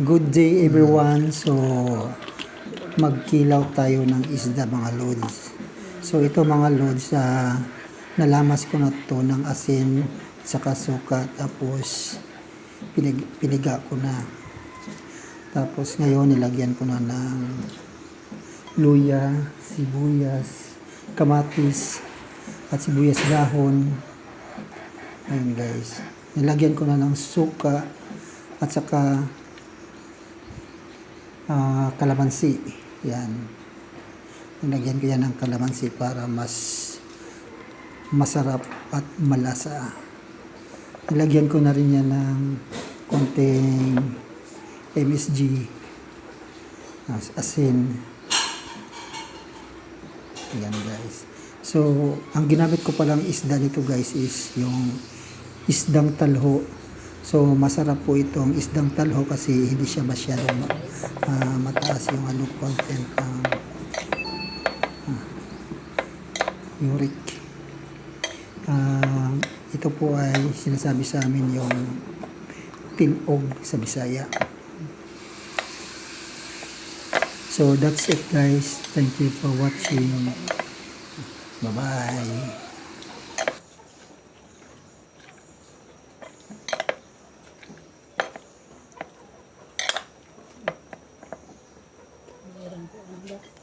Good day everyone. So magkilaw tayo ng isda mga lods. So ito mga lods, ah, nalamas ko na to ng asin saka suka tapos pinig, piniga ko na. Tapos ngayon nilagyan ko na ng luya, sibuyas, kamatis at sibuyas dahon. Ayun guys. Nilagyan ko na ng suka at saka ah, kalamansi. Yan. Nilagyan ko yan ng kalamansi para mas masarap at malasa. Nilagyan ko na rin yan ng konting MSG as asin. Yan guys. So, ang ginamit ko palang isda nito guys is yung isdang talho. So, masarap po itong isdang talho kasi hindi siya masyadong ah, mataas yung ano content ng ah, uric. Ah, ito po ay sinasabi sa amin yung tilog sa Bisaya. So that's it guys. Thank you for watching. Bye-bye. Obrigada.